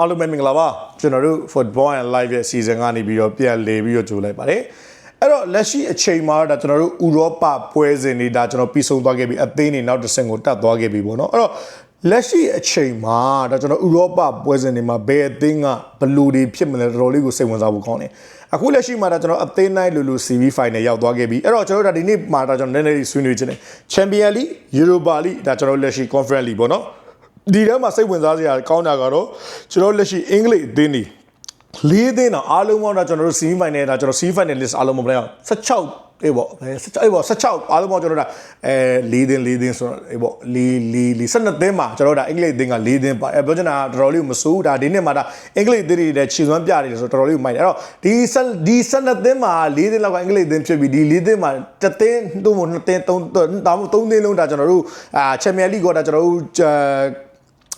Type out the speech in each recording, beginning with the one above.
အားလုံးပဲမင်္ဂလာပါကျွန်တော်တို့ Football and Live ရဲ့ season ကနေပြီးတော့ပြန်လေပြီးတော့ကြိုလိုက်ပါတယ်အဲ့တော့လက်ရှိအချိန်မှာဒါကျွန်တော်တို့ဥရောပပွဲစဉ်တွေဒါကျွန်တော်ပြီးဆုံးသွားခဲ့ပြီအသင်းတွေနောက်တစ်ဆင့်ကိုတက်သွားခဲ့ပြီပေါ့နော်အဲ့တော့လက်ရှိအချိန်မှာဒါကျွန်တော်ဥရောပပွဲစဉ်တွေမှာဘယ်အသင်းကဘယ်လူတွေဖြစ်မလဲတော်တော်လေးကိုစိတ်ဝင်စားဖို့ကောင်းတယ်အခုလက်ရှိမှာဒါကျွန်တော်အသင်းတိုင်းလူလူ CV final ရောက်သွားခဲ့ပြီအဲ့တော့ကျွန်တော်တို့ဒါဒီနေ့မှာဒါကျွန်တော်နည်းနည်းလေးဆွေးနွေးခြင်းတယ် Champion League Europa League ဒါကျွန်တော်လက်ရှိ Conference League ပေါ့နော် ဒီထဲမှာစိတ်ဝင်စားစရာကောင်းတာကတော့ကျွန်တော်လက်ရှိအင်္ဂလိပ်အသင်းတွေလေးသင်းတော့အားလုံးပေါင်းတော့ကျွန်တော်တို့ semi final ဒါကျွန်တော် semi final list အားလုံးမပြောင်း16အေးပေါ့16အေးပေါ့16အားလုံးပေါင်းကျွန်တော်တို့အဲလေးသင်းလေးသင်းဆိုတော့အေးပေါ့လေးလေးလေး12သင်းမှာကျွန်တော်တို့အင်္ဂလိပ်အသင်းကလေးသင်းပါအဲပြောချင်တာတော်တော်လေးမစိုးဒါဒီနှစ်မှာဒါအင်္ဂလိပ်အသင်းတွေလည်းခြေစွမ်းပြနေတယ်ဆိုတော့တော်တော်လေးကိုမိုက်တယ်အဲ့တော့ဒီဒီ12သင်းမှာလေးသင်းလောက်ကအင်္ဂလိပ်အသင်းဖြစ်ပြီးဒီလေးသင်းမှာတစ်သင်းသို့မဟုတ်နှစ်သင်းသုံးဒါမှမဟုတ်သုံးသင်းလုံးဒါကျွန်တော်တို့အာချန်ပီယံလိကဒါကျွန်တော်တို့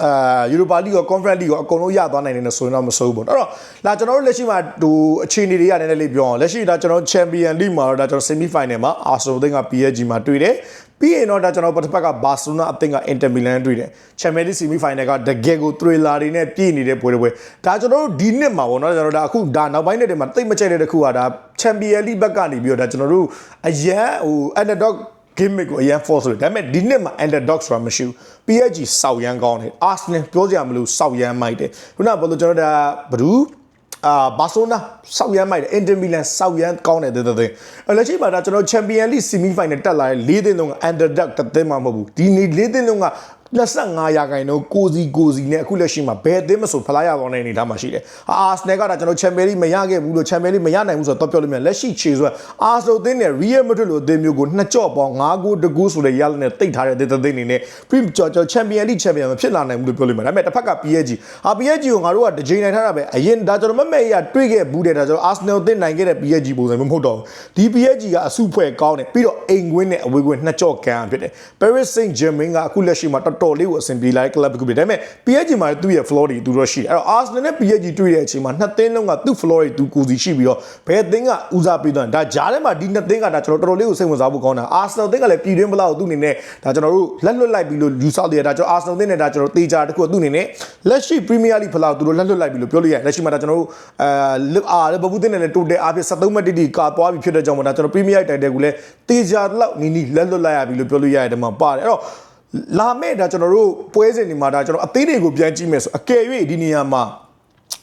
အာယူရိုပါလိကောကွန်ဖရင့်လိကောအကုန်လုံးရသွားနိုင်တယ်ဆိုရင်တော့မစိုးဘူးပေါ့အဲ့တော့လာကျွန်တော်တို့လက်ရှိမှာဟိုအခြေအနေတွေကလည်းနည်းနည်းလေးပြောအောင်လက်ရှိဒါကျွန်တော်ချန်ပီယံလိမှာတော့ဒါကျွန်တော်ဆီမီဖိုင်နယ်မှာအာဆယ်နယ်အသင်းက PSG မှာတွေ့တယ်ပြီးရင်တော့ဒါကျွန်တော်ပထမကဘာစီလိုနာအသင်းကအင်တာမီလန်တွေ့တယ်ချန်ပီယံလိဆီမီဖိုင်နယ်ကတကယ်ကိုထရီလာတွေနဲ့ပြည့်နေတဲ့ပွဲတွေပွဲဒါကျွန်တော်တို့ဒီနှစ်မှာပေါ့နော်ကျွန်တော်ဒါအခုဒါနောက်ပိုင်းနှစ်တွေမှာတိတ်မကြိုက်တဲ့တစ်ခုကဒါချန်ပီယံလိဘက်ကနေပြီးတော့ဒါကျွန်တော်တို့အရန်ဟို underdog gimmick ကိုအရင် force လို့ဒါပေမဲ့ဒီနှစ်မှာ underdog ဆိုတာမရှိဘူး PSG စောက်ရမ်းကောင်းတယ် Arsenal ပြောကြရမလို့စောက်ရမ်းမိုက်တယ်ခုနကဘယ်လိုကျွန်တော်ဒါဘဒူးအာဘာဆိုနာစောက်ရမ်းမိုက်တယ်အင်တာမီလန်စောက်ရမ်းကောင်းတယ်တဲ့တဲ့အဲ့လက်ရှိမှာဒါကျွန်တော်ချန်ပီယံလိဆီမီဖိုင်နယ်တက်လာတဲ့၄သင်းလုံးက underdog တစ်သင်းမှမဟုတ်ဘူးဒီနေ့၄သင်းလုံးက 25ရာခိုင်နှုန်းကိုစီကိုစီနဲ့အခုလက်ရှိမှာဘယ်အသင်းမဆိုဖလားရပေါင်းတဲ့အနေထားမှာရှိတယ်။အာစနယ်ကဒါကျွန်တော်ချန်ပီယံလိမရခဲ့ဘူးလို့ချန်ပီယံလိမရနိုင်ဘူးဆိုတော့ပြောလို့မြန်လက်ရှိခြေစွမ်းအာဆိုအသင်းနဲ့ Real Madrid လို့အသင်းမျိုးကိုနှစ်ကြော့ပေါင်း5ဂိုးတကူးဆိုတဲ့ရလနဲ့တိတ်ထားတဲ့တဲ့တဲ့အနေနဲ့ Prim ကျော်ကျော်ချန်ပီယံလိချန်ပီယံမဖြစ်လာနိုင်ဘူးလို့ပြောလို့မြန်ဒါပေမဲ့တစ်ဖက်က PSG အာ PSG ကိုငါတို့ကတစ်ချိန်နိုင်ထားတာပဲအရင်ဒါကျွန်တော်မမဲ့ရတွေ့ခဲ့ဘူးတဲ့ဒါကျွန်တော် Arsenal အသင်းနိုင်ခဲ့တဲ့ PSG ပုံစံမျိုးမဟုတ်တော့ဘူးဒီ PSG ကအစုဖွဲ့ကောင်းတယ်ပြီးတော့အိမ်ကွင်းနဲ့အဝေးကွင်းနှစ်ကြော့ကန်ဖြစ်တယ် Paris Saint-Germain ကအခုလက်ရှိမှာတော်တော်လေးကိုအဆင်ပြေလာတဲ့ club တစ်ခုဖြစ်တယ်ဒါပေမဲ့ PSG မှာသူ့ရဲ့ floor တွေသူတို့ရှိတယ်အဲ့တော့ Arsenal နဲ့ PSG တွေ့တဲ့အချိန်မှာနှစ်သင်းလုံးကသူ့ floor တွေသူကိုစီရှိပြီးတော့ဘယ်သင်းကဦးစားပေးသွားဒါကြားထဲမှာဒီနှစ်သင်းကဒါကျွန်တော်တော်တော်လေးကိုစိတ်ဝင်စားဖို့ကောင်းတာ Arsenal သင်းကလည်းပြည်တွင်းဘလောက်သူ့အနေနဲ့ဒါကျွန်တော်တို့လက်လွတ်လိုက်ပြီးလို့ယူဆတယ်ဒါကျွန်တော် Arsenal သင်းနဲ့ဒါကျွန်တော်တေချာတခုသူ့အနေနဲ့လက်ရှိ Premier League ဘလောက်သူတို့လက်လွတ်လိုက်ပြီးလို့ပြောလို့ရတယ်လက်ရှိမှာဒါကျွန်တော်တို့အဲအာလီဗာပူးသင်းနဲ့လည်း total အားဖြင့်73မှတ်တိတိကာသွားပြီဖြစ်တဲ့ကြောင့်မို့ဒါကျွန်တော် Premier League တိုက်တယ်ကူလည်းတေချာလောက်နီးနီးလက်လွတ်လိုက်ရပြီလို့ပြောလို့ရတယ်ဒီမှာပါတယ်အဲ့တော့ လာမဲ့ဒါကျွန်တော်တို့ပွဲစဉ်တွေမှာဒါကျွန်တော်အသေးတွေကိုပြန်ကြည့်မယ်ဆိုအကယ်၍ဒီနေရာမှာ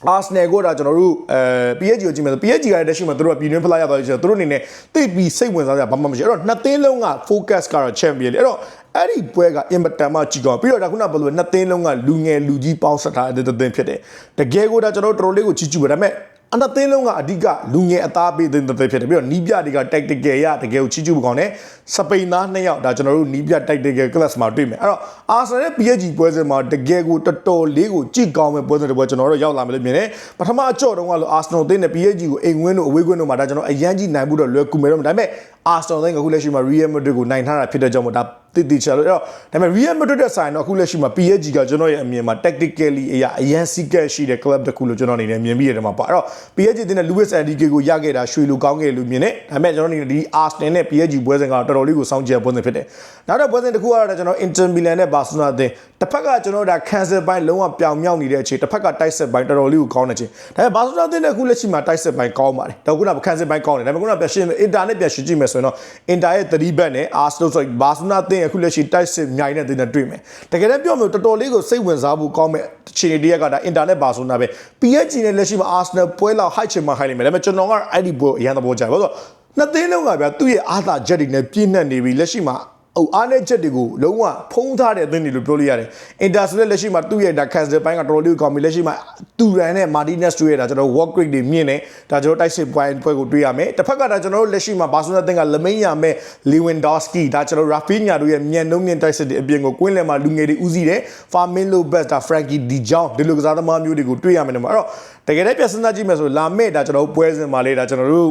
အာစနယ်ကိုဒါကျွန်တော်တို့အဲ PSG ကိုကြည့်မယ်ဆို PSG ကလည်းတက်ရှိမှာတို့ကပြည်တွင်းဖလားရသွားပြီဆိုတော့တို့အနေနဲ့သိပြီးစိတ်ဝင်စားကြဘာမှမရှိအဲ့တော့နှစ်သင်းလုံးက focus ကတော့ champion လေအဲ့တော့အဲ့ဒီပွဲကအင်မတန်မှကြည်ကောင်းပြီးတော့ဒါခုနကဘယ်လိုနှစ်သင်းလုံးကလူငယ်လူကြီးပေါင်းဆက်ထားတဲ့သင်းဖြစ်တယ်တကယ်ကိုဒါကျွန်တော်တို့တော်တော်လေးကိုချီးကျူးပါဒါပေမဲ့ အန်တသင်းလုံးကအဓိကလူငယ်အသားပေးတဲ့တဲ့ဖြစ်တယ်ပြီးတော့နီးပြတွေက tactical ရတကယ်ကိုချီးကျူးပကောင်းတယ်စပိန်သားနှစ်ယောက်ဒါကျွန်တော်တို့နီးပြ tactical class မှာတွေ့မယ်အဲ့တော့ Arsenal နဲ့ PSG ပွဲစဉ်မှာတကယ်ကိုတော်တော်လေးကိုကြည့်ကောင်းမဲ့ပွဲစဉ်တစ်ပွဲကျွန်တော်တို့ရောက်လာမယ်လို့မြင်တယ်ပထမအကြော့တုန်းကလို့ Arsenal သင်းနဲ့ PSG ကိုအိမ်ဝင်းတို့အဝေးကွင်းတို့မှာဒါကျွန်တော်အရန်ကြီးနိုင်မှုတော့လွယ်ကူမယ်တော့ဒါပေမဲ့ Arsenal သင်းကအခုလက်ရှိမှာ Real Madrid ကိုနိုင်ထားတာဖြစ်တဲ့ကြောင့်မို့ဒါတိတိကျလို့အဲ့တော့ဒါပေမဲ့ Real Madrid တဲ့ဆိုင်တော့အခုလက်ရှိမှာ PSG ကကျွန်တော်ရဲ့အမြင်မှာ tactically အရာအရန်စီကက်ရှိတဲ့ club တစ်ခုလို့ကျွန်တော်အနေနဲ့မြင်ပြီးရတယ်မှာပါအဲ့တော့ PSG တင်းနဲ့ Luis Enrique ကိုရခဲ့တာရွှေလူကောင်းခဲ့လို့မြင်တယ်ဒါပေမဲ့ကျွန်တော်အနေနဲ့ဒီ Arsenal နဲ့ PSG ပွဲစဉ်ကတော့တော်တော်လေးကိုစောင့်ကြည့်ပွဲစဉ်ဖြစ်တယ်နောက်တော့ပွဲစဉ်တစ်ခုကတော့ကျွန်တော် Inter Milan နဲ့ Barcelona အသင်းတစ်ဖက်ကကျွန်တော်ဒါ cancel ပိုင်းလုံးဝပြောင်မြောက်နေတဲ့အချိန်တစ်ဖက်ကတိုက်ဆက်ပိုင်းတော်တော်လေးကိုကောင်းတဲ့အချိန်ဒါပေမဲ့ Barcelona အသင်းနဲ့အခုလက်ရှိမှာတိုက်ဆက်ပိုင်းကောင်းပါတယ်တော့ခုနက cancel ပိုင်းကောင်းတယ်ဒါပေမဲ့ခုနကပြန်ရှင်း Inter နဲ့ပြန်ရှင်းကြည့်မယ်ဆိုရင်တော့ Inter ရဲ့3ဘက်နဲ့ Arsenal ဆို Barcelona အသင်းအခုလက်ရှိတိုက်စစ်မြိုင်တဲ့တင်နဲ့တွေ့မယ်တကယ်တမ်းပြောမယ်တော်တော်လေးကိုစိတ်ဝင်စားဖို့ကောင်းမဲ့အခြေအနေတရက်ကဒါ internet ပါဆိုနာပဲ PSG နဲ့လက်ရှိမှာ Arsenal ပွဲလောက် high ချင်မှ high လိမ့်မယ်ဒါပေမဲ့ကျွန်တော်ကအဲ့ဒီပွဲအရင်သဘောကျတယ်ဘာလို့နှစ်သင်းလုံးကဗျာသူ့ရဲ့အာသာချက်တွေနဲ့ပြည့်နှက်နေပြီလက်ရှိမှာ ဟိုအားနဲ့ချက်တွေကိုလုံးဝဖုံးထားတဲ့အသင်းတွေလို့ပြောလို့ရတယ်။ Inter ဆိုတဲ့လက်ရှိမှာသူ့ရဲ့ဒါ cancel ပိုင်းကတော်တော်လေးကောင်းပြီလက်ရှိမှာတူရန်နဲ့ Martinez တွေ့ရတာကျွန်တော် work rate တွေမြင့်နေဒါကျွန်တော်တိုက်စစ် point ပွဲကိုတွေ့ရမယ်။တစ်ဖက်ကဒါကျွန်တော်တို့လက်ရှိမှာ Barcelona တင်က Lemine Yamal, Lewandowski ဒါကျွန်တော် Rafinha တို့ရဲ့မြန်နှုံးမြင့်တိုက်စစ်တွေအပြင်ကိုကွင်းလယ်မှာလူငယ်တွေဦးစီးတယ် Fermin Lopez ဒါ Frankie De Jong ဒီလိုကစားသမားမျိုးတွေကိုတွေ့ရမယ်နော်။အဲ့တော့တကယ်တည်းပြစဉ်းစားကြည့်မယ်ဆိုလာမဲ့ဒါကျွန်တော်တို့ပွဲစဉ်မှာလေဒါကျွန်တော်တို့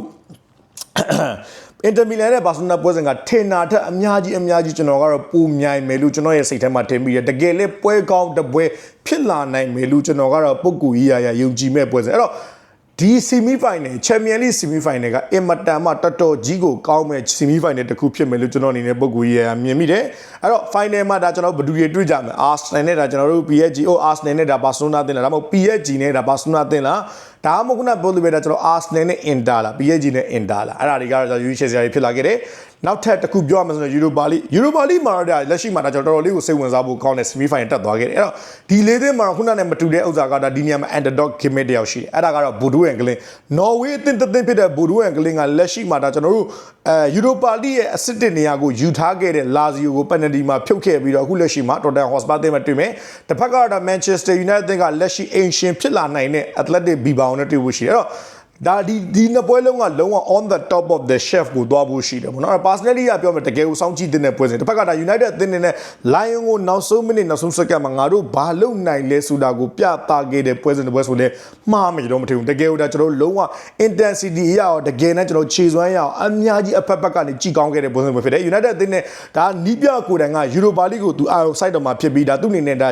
အင်တာမီလန်နဲ့ဘာစီလိုနာပွဲစဉ်ကထင်တာထက်အများကြီးအများကြီးကျွန်တော်ကတော့ပူမြိုင်မယ်လို့ကျွန်တော်ရဲ့စိတ်ထဲမှာထင်ပြီးတယ်တကယ်လေပွဲကောင်းတပွဲဖြစ်လာနိုင်မယ်လို့ကျွန်တော်ကတော့ပုဂ္ဂိုလ်ကြီးရာရာယုံကြည်မဲ့ပွဲစဉ်အဲ့တော့ဒီ semi final champion league semi final ကအင်မတန်မှတော်တော်ကြီးကိုကောင်းမဲ့ semi final တစ်ခုဖြစ်မယ်လို့ကျွန်တော်အနေနဲ့ပုံကူရမြင်မိတယ်အဲ့တော့ final မှာဒါကျွန်တော်ဘယ်သူတွေတွေ့ကြမလဲ Arsenal နဲ့ဒါကျွန်တော်တို့ PSG အို Arsenal နဲ့ဒါ Barcelona တင်လားဒါမှမဟုတ် PSG နဲ့ဒါ Barcelona တင်လားဒါမှမဟုတ်ခုနပြောလို့ပဲဒါကျွန်တော် Arsenal နဲ့ Inter လား PSG နဲ့ Inter လားအဲ့ဒါတွေကတော့ရွေးချယ်စရာတွေဖြစ်လာခဲ့တယ်နောက်ထပ်တစ်ခုပြောရမယ်ဆိုရင် Europa League Europa League မှာတော့လက်ရှိမှာဒါကျွန်တော်တော်တော်လေးကိုစိတ်ဝင်စားဖို့ကောင်းတဲ့ semi final တက်သွားခဲ့တယ်အဲ့တော့ဒီလေးသင်းမှာခုနနဲ့မတူတဲ့ဥစ္စာကဒါဒီနေရာမှာ underdog gimmick တယောက်ရှိတယ်အဲ့ဒါကတော့ Bodo and Glin Norway အသင်းတစ်သင်းဖြစ်တဲ့ Bodo and Glin ကလက်ရှိမှာဒါကျွန်တော်တို့အဲ Europa League ရဲ့အဆင့်တင်နေရာကိုယူထားခဲ့တဲ့ Lazio ကို penalty မှာဖြုတ်ခဲ့ပြီးတော့အခုလက်ရှိမှာ Tottenham Hotspur အသင်းမှာတွေ့မယ်တစ်ဖက်ကတော့ Manchester United ကလက်ရှိအိမ်ရှင်ဖြစ်လာနိုင်တဲ့ Athletic Bilbao နဲ့တွေ့ဖို့ရှိတယ်အဲ့တော့ဒါဒီဒီနှစ်ပွဲလုံးကလုံးဝ on the top of the chef ကိုသွားဖို့ရှိတယ်ပေါ့နော်အဲ့ personally ကပြောမယ်တကယ်ကိုစောင့်ကြည့်တဲ့ပွဲစဉ်တစ်ဖက်ကဒါ United အသင်းနဲ့ Lion ကိုနောက်ဆုံးမိနစ်နောက်ဆုံးစက္ကန့်မှာငါတို့ဘာလုပ်နိုင်လဲဆိုတာကိုပြသခဲ့တဲ့ပွဲစဉ်တစ်ပွဲဆိုလဲမှားမယ်ကျွန်တော်မထင်ဘူးတကယ်ကိုဒါကျွန်တော်လုံးဝ intensity အရရောတကယ်နဲ့ကျွန်တော်ခြေစွမ်းရအောင်အများကြီးအဖက်ဖက်ကနေကြည်ကောင်းခဲ့တဲ့ပွဲစဉ်ပဲဖြစ်တယ် United အသင်းနဲ့ဒါနီးပြကိုယ်တိုင်က Europa League ကိုသူအာရုံစိုက်တော့မှာဖြစ်ပြီးဒါသူ့အနေနဲ့ဒါ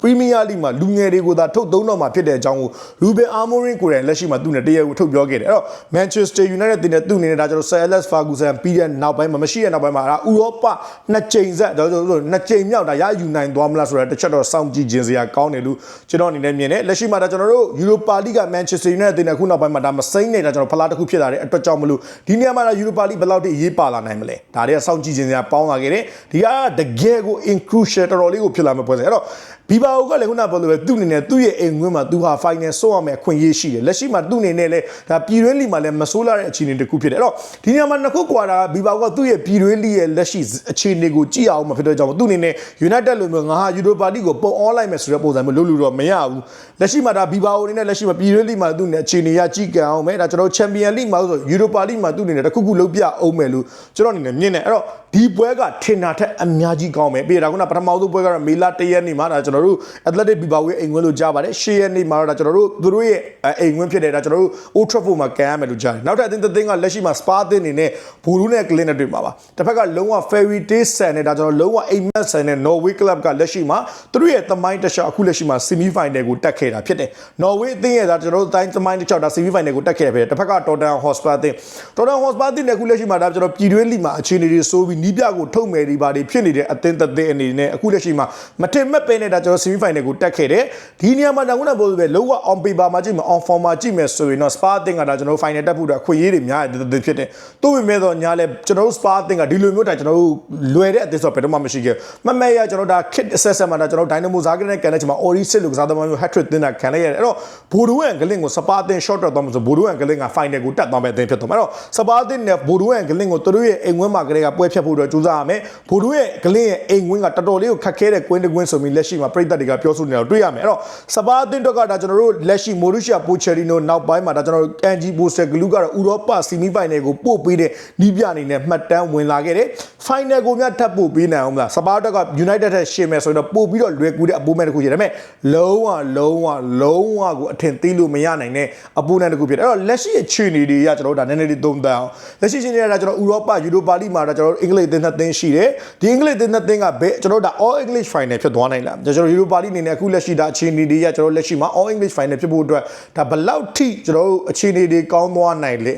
ပရီးမီးယားလိမှာလူငယ်တွေကိုသာထုတ်သုံးတော့မှာဖြစ်တဲ့အကြောင်းကိုလူဘင်အာမိုရင်ကိုယ်တိုင်လက်ရှိမှာသူ့နဲ့တရားကိုထုတ်ပြောခဲ့တယ်အဲ့တော့ Manchester United တင်တဲ့သူ့အနေနဲ့ဒါကျွန်တော် Sir Alex Ferguson ပြီးတဲ့နောက်ပိုင်းမှာမရှိတဲ့နောက်ပိုင်းမှာဒါဥရောပနှစ်ကြိမ်ဆက်ဒါဆိုလို့နှစ်ကြိမ်မြောက်ဒါရယူနိုင်သွားမလားဆိုတာတစ်ချက်တော့စောင့်ကြည့်ခြင်းစရာကောင်းတယ်လို့ကျွန်တော်အနေနဲ့မြင်တယ်လက်ရှိမှာဒါကျွန်တော်တို့ Europa League က Manchester United တင်တဲ့ခုနောက်ပိုင်းမှာဒါမစိမ့်နေတာကျွန်တော်ဖလားတစ်ခုဖြစ်လာတဲ့အတွက်ကြောင့်မလို့ဒီနေရာမှာဒါ Europa League ဘယ်လောက်ထိရေးပါလာနိုင်မလဲဒါတွေကစောင့်ကြည့်ခြင်းစရာပေါင်းလာခဲ့တယ်ဒီကတကယ်ကို inclusion တော်တော်လေးကိုဖြစ်လာမှာပွဲစဉ်အဲ့တော့ ဘီဘာအိုကလည်းခုနပြောလို့ပဲသူ့အနေနဲ့သူ့ရဲ့အိမ်ငွေးမှာသူဟာ final ဆော့ရမယ်အခွင့်အရေးရှိတယ်လက်ရှိမှာသူ့အနေနဲ့လည်းဒါပြည်တွင်းလီမှာလည်းမဆိုးလာတဲ့အခြေအနေတစ်ခုဖြစ်တယ်အဲ့တော့ဒီနေရာမှာနှစ်ခုကွာတာဘီဘာအိုကသူ့ရဲ့ပြည်တွင်းလီရဲ့လက်ရှိအခြေအနေကိုကြည့်အောင်မဖြစ်တော့ကြောင့်သူ့အနေနဲ့ United လိုမျိုးငါဟာ Europa League ကိုပုံ online မယ်ဆိုတဲ့ပုံစံမျိုးလုပ်လို့တော့မရဘူးလက်ရှိမှာဒါဘီဘာအိုအနေနဲ့လက်ရှိမှာပြည်တွင်းလီမှာသူ့အနေနဲ့အခြေအနေရကြည့်ကြအောင်မယ်ဒါကျွန်တော် Champion League မှာဆို Europa League မှာသူ့အနေနဲ့တစ်ခုခုလုပ်ပြအောင်မယ်လို့ကျွန်တော်အနေနဲ့မြင်တယ်အဲ့တော့ဒီပွဲကထင်တာထက်အများကြီးကောင်းမယ်ပြီးတော့ခုနပထမဆုံးပွဲကတော့မေလ1ရက်နေ့မှာဒါကျွန်တော်တို့ Athletic ဘီဘာဝေးအိမ်ဝင်လို့ကြားပါတယ်ရှေ့ရက်နေ့မှာတော့ဒါကျွန်တော်တို့သူတို့ရဲ့အိမ်ဝင်ဖြစ်တယ်ဒါကျွန်တော်တို့ Old Trafford မှာကန်ရမယ်လို့ကြားတယ်နောက်ထပ်အသင်းတစ်သင်းကလက်ရှိမှာ Spa အသင်းအနေနဲ့ဘူရူးနဲ့ Glen နဲ့တွေ့မှာပါတစ်ဖက်ကလုံးဝ Fairy Tale ဆန်နဲ့ဒါကျွန်တော်လုံးဝအိမ်မက်ဆန်နဲ့ Norway Club ကလက်ရှိမှာသူတို့ရဲ့သမိုင်းတစ်ချောက်အခုလက်ရှိမှာ Semi Final ကိုတက်ခဲ့တာဖြစ်တယ် Norway အသင်းရဲ့ဒါကျွန်တော်တို့တိုင်းသမိုင်းတစ်ချောက်ဒါ Semi Final ကိုတက်ခဲ့တယ်ဖြစ်တယ်တစ်ဖက်က Tottenham Hotspur အသင်း Tottenham Hotspur အသင်းနဲ့အခုလက်ရှိမှာဒါကျွန်တော်ပြည်တွင်းလိမှာအခြေအနေတွေစိုးပြီးနီးပြကိုထုတ်မယ်ဒီပါတွေဖြစ်နေတဲ့အသင်းတစ်သင်းအနေနဲ့အခုလက်ရှိမှာမထင်မဲ့ပဲနဲ့ဒါကျွန်တော် Semi Final ကိုတက်ခဲ့တယ်ဒီနေရာမှာတော့ခုနကပြောလို့ပဲလောက on paper မှာကြည့်မယ် on form မှာကြည့်မယ်ဆိုရင်တော့ Spa အသင်းကဒါကျွန်တော် final တက်ဖို့အတွက်အခွင့်အရေးတွေများတယ်ဖြစ်တယ်။သို့ပေမဲ့တော့ညာလဲကျွန်တော်တို့ Spa အသင်းကဒီလိုမျိုးတာကျွန်တော်တို့လွယ်တဲ့အသင်းဆိုတော့ဘယ်တော့မှမရှိခဲ့။မမဲရကျွန်တော်ဒါ kit assess မှာဒါကျွန်တော် Dynamo Zagreb နဲ့ကန်တဲ့ချိန်မှာ Ori စစ်လို့ကစားသမားမျိုး hat trick တင်တာခံလိုက်ရတယ်။အဲ့တော့ဘိုဒူဝမ်ဂလင်ကို Spa အသင်း short တက်သွားမှဆိုဘိုဒူဝမ်ဂလင်က final ကိုတက်သွားမဲ့အသင်းဖြစ်သွားမှာ။အဲ့တော့ Spa အသင်းနဲ့ဘိုဒူဝမ်ဂလင်ကိုသူတို့ရဲ့အိမ်ဝင်းမှာကလေးကပွဲဖြတ်ဖို့အတွက်ကြိုးစားရမယ်။ဘိုဒူရဲ့ဂလင်ရဲ့အိမ်ဝင်းကတော်တော်လေးကိုခက်ခဲတဲ့ကွင်းတကွင်းဆိုပြီးလက်ရှိမှာပြည်သက်တွေကပြောဆိုနေတာတွေ့ရမယ်။အဲ့တော့ Spa အသင်းတော့ကဒါကျွန်တော်တို့လက်ရှိမိုရူရှာပိုချယ်ရီနိုနောက်ပိုင်းမှာဒါကျွန်တော်တို့အန်ဂျီဘိုစဂလူကတော့ဥရောပဆီမီဖိုင်နယ်ကိုပို့ပေးတဲ့နီးပြအနေနဲ့မှတ်တမ်းဝင်လာခဲ့တယ်။ဖိုင်နယ်ကိုများထပ်ပို့ပေးနိုင်အောင်မလား။စပါးတက်က United ထက်ရှင်းမယ်ဆိုရင်တော့ပို့ပြီးတော့လွယ်ကူတဲ့အပိုးမဲ့တစ်ခုရှိတယ်။ဒါပေမဲ့လုံးဝလုံးဝလုံးဝကိုအထင်သေးလို့မရနိုင်တဲ့အပိုးနဲ့တစ်ခုဖြစ်တယ်။အဲ့တော့လက်ရှိအခြေအနေတွေရကျွန်တော်တို့ဒါနည်းနည်းလေးသုံးသပ်အောင်။လက်ရှိအခြေအနေတွေကကျွန်တော်ဥရောပယူရိုပါလိမှာဒါကျွန်တော်တို့အင်္ဂလိပ်သင်းနှစ်သင်းရှိတယ်။ဒီအင်္ဂလိပ်သင်းနှစ်သင်းကဘယ်ကျွန်တော်တို့ဒါ all english final ဖြစ်သွားနိုင်လား။ကျွန်တော်ယူရိုပါလိအနေနဲ့အခုလက်ရှိဒါအခြေအနေတွေရကျွန်တော်လက်ရှိမှာ all english final ဖြစ်ဖို့အတွက်ဒါဘယ်လောက်ထိကျွန်တော်တို့အခြေအနေတွေကောင်းသွားနိုင်လဲ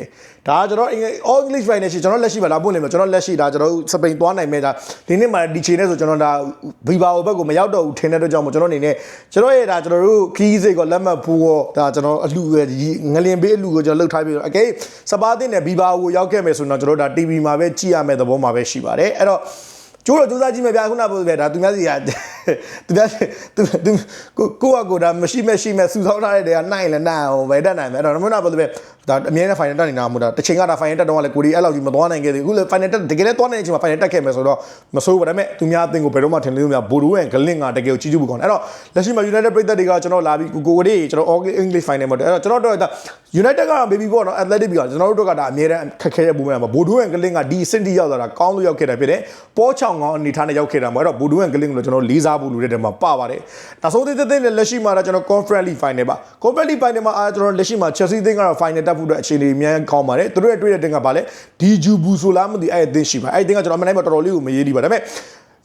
ဒါကျွန်တော် all english final ရှိကျွန်တော်လက်ရှိပါလားပို့နေမှာကျွန်တော်လက်ရှိဒါကျွန်တော်စပိန်သွားနိုင်မဲ့ဒါဒီနေ့မှာဒီချိန်နဲ့ဆိုကျွန်တော်ဒါဗီဘာဘက်ကိုမရောက်တော့ဘူးထင်တဲ့အတွက်ကြောင့်မို့ကျွန်တော်အနေနဲ့ကျွန်တော်ရဲ့ဒါကျွန်တော်တို့ခီးစိတ်ကိုလက်မှတ်ဖို့ရောဒါကျွန်တော်အလှငလင်ပေးအလှကိုကျွန်တော်လှုပ်ထားပြီးတော့အကဲစပါးတင်နဲ့ဗီဘာကိုရောက်ခဲ့မယ်ဆိုတော့ကျွန်တော်ဒါ TV မှာပဲကြည့်ရမယ့်သဘောမှာပဲရှိပါတယ်အဲ့တော့ကျိုးတော့စူးစမ်းကြည့်မယ်ဗျာခုနကပြောပြဒါသူများစီကသူများသူသူကိုကိုကကိုဒါမရှိမဲ့ရှိမဲ့စူဆောင်းထားတဲ့တဲကနိုင်လဲနိုင်အောင်ပဲတက်နိုင်မယ်အဲ့တော့နမနာပြောပြ ဒါအမြဲတမ်း final တက်နေတာမို့ဒါတစ်ချိန်ကဒါ final တက်တော့ကလည်းကိုဒီအဲ့လောက်ကြီးမသွားနိုင်ခဲ့သေးဘူးအခုလည်း final တက်တကယ်လည်းသွားနိုင်တဲ့အချိန်မှာ final တက်ခဲ့မယ်ဆိုတော့မဆိုးဘူးဒါပေမဲ့သူများအသင်းကိုဘယ်တော့မှထင်လို့မရဘိုဒူရဲ့ဂလင်ကတကယ်ကိုကြီးကျူးဘူးကောင်းအဲ့တော့လက်ရှိမှာ United ပြည်သက်တွေကကျွန်တော်လာပြီးကိုကိုလေးကျွန်တော် All English final မှာအဲ့တော့ကျွန်တော်တို့ဒါ United က baby ပေါ့နော် Athletic ကကျွန်တော်တို့ကဒါအမြဲတမ်းခက်ခဲတဲ့ပုံမှန်မှာဘိုဒူရဲ့ဂလင်ကဒီစင်တီရောက်လာတာကောင်းလို့ရောက်ခဲ့တာဖြစ်တယ်ပေါ်ချောင်ကောင်းအနေထားနဲ့ရောက်ခဲ့တာမှာအဲ့တော့ဘိုဒူရဲ့ဂလင်ကိုကျွန်တော်လေးစားဖို့လိုတဲ့တဲမှာပပါတယ်နောက်ဆုံးသေးသေးသေးလက်ရှိမှာတော့ကျွန်တော် Conference League final ပါ Conference League final မှာကျွန်တော်လက်ရှိမှာ Chelsea အသင်းကတော့ final တက်ဖို့အတွက်အခြေအနေအများကောင်းပါတယ်သူတို့ရဲ့တွေ့တဲ့တင်ကပါလဲဒီဂျူဘူဆိုလားမသိအဲ့အသင်းရှိပါအဲ့အသင်းကကျွန်တော်အမှန်တိုင်းမှာတော်တော်လေးကိုမရေးဒီပါဒါပေမဲ့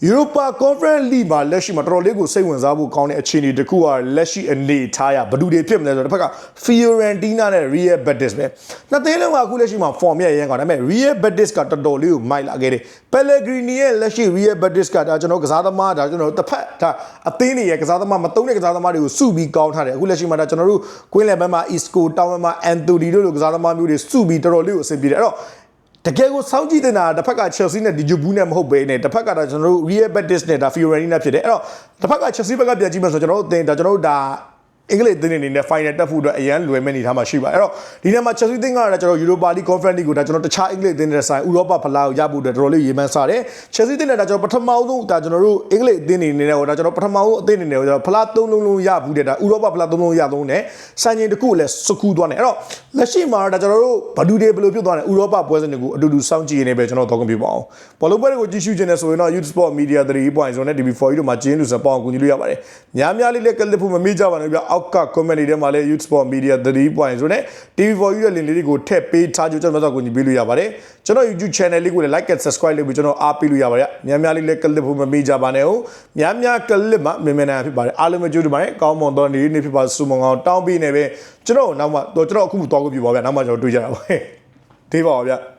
Europa Conference League မှာလက်ရှိမှာတော်တော်လေးကိုစိတ်ဝင်စားဖို့ကောင်းတဲ့အခြေအနေတစ်ခုကလက်ရှိအနေထားရဘယ်သူတွေဖြစ်မလဲဆိုတော့တစ်ဖက်က Fiorentina နဲ့ Real Betis ပဲနှစ်သင်းလုံးကအခုလက်ရှိမှာ form ရရန်ကောင်းဒါပေမဲ့ Real Betis ကတော်တော်လေးကိုမိုက်လာခဲ့တယ် Pellegrini ရဲ့လက်ရှိ Real Betis ကဒါကျွန်တော်ကစားသမားဒါကျွန်တော်တစ်ဖက်ဒါအသင်းတွေရဲ့ကစားသမားမတုံးတဲ့ကစားသမားတွေကိုစုပြီးကောင်းထားတယ်အခုလက်ရှိမှာဒါကျွန်တော်တို့ Queen Level မှာ Isco တောင်းမှာ Anthony တို့လိုကစားသမားမျိုးတွေစုပြီးတော်တော်လေးကိုအဆင်ပြေတယ်အဲ့တော့ တကယ်ကိုစောင့်ကြည့်တင်တာတစ်ဖက်က Chelsea နဲ့ Dijubu နဲ့မဟုတ်ဘဲနဲ့တစ်ဖက်ကဒါကျွန်တော်တို့ Real Betis နဲ့ဒါ Fiorentina ဖြစ်တယ်အဲ့တော့တစ်ဖက်က Chelsea ဘက်ကပြန်ကြည့်မှဆိုကျွန်တော်တို့အသင်းဒါကျွန်တော်တို့ဒါ အင်္ဂလိပ်အသင်းတွေအနေနဲ့ final တက်ဖို့အတွက်အရန်လွယ်မဲ့နေထားမှာရှိပါတယ်အဲ့တော့ဒီနေ့မှာ Chelsea အသင်းကတော့ကျွန်တော် Europa League Conference League ကိုဒါကျွန်တော်တခြားအင်္ဂလိပ်အသင်းတွေနဲ့ဆိုင်ဥရောပဖလားကိုရဖို့အတွက်တော်တော်လေးရေမှန်းစားတယ် Chelsea အသင်းနဲ့ဒါကျွန်တော်ပထမဆုံးဒါကျွန်တော်တို့အင်္ဂလိပ်အသင်းတွေအနေနဲ့ဟိုဒါကျွန်တော်ပထမဆုံးအသင်းတွေနဲ့ဟိုကျွန်တော်ဖလားသုံးလုံးလုံးရဘူးတဲ့ဒါဥရောပဖလားသုံးလုံးရသုံးတယ်စံချိန်တစ်ခုကိုလည်းစကူးသွားတယ်အဲ့တော့လက်ရှိမှာဒါကျွန်တော်တို့ဘဒူတွေဘယ်လိုဖြစ်သွားလဲဥရောပပွဲစဉ်တွေကိုအတူတူစောင့်ကြည့်နေပဲကျွန်တော်တော့ကွန်ပျူတာအောင်ဘောလုံးပွဲတွေကိုကြည့်ရှုခြင်းနဲ့ဆိုရင်တော့ Youth Sport Media 3.0နဲ့ TV4 တို့မှာကျင်းလို့စပေါအောင်ကူညီလို့ရပါတယ်များများလေးလည်းကလစ်ဖို့မမေ့ကြပါနဲ့ဗျအောက်က comment တွေထဲမှာလည်း Youth Sport Media 3.0နဲ့ TV4 ရဲ့ link လေးတွေကိုထည့်ပေးထားကြကျွန်တော်တို့ကူညီပေးလို့ရပါတယ်ကျွန်တော် YouTube channel လေးကိုလည်း like and subscribe လုပ်ပြီးကျွန်တော်အားပေးလို့ရပါတယ်များများလေးလည်းကလစ်ဖို့မမေ့ကြပါနဲ့ဟုတ်များများကလစ်မှာမြင်မြန်နိုင်ဖြစ်ပါတယ်အားလုံးပဲကြိုးတူပါတယ်ကောင်းမွန်သောနေ့နေ့ဖြစ်ပါစုမအောင်တောင်းပေးနေပဲကျွန်တော်နောက်မှတော့ကျွန်တော်အခုမှသွားကိုပြပါဗျနောက်မှကျွန်တော်တွေ့ကြတာပါဟဲ့ဒေးပါပါဗျ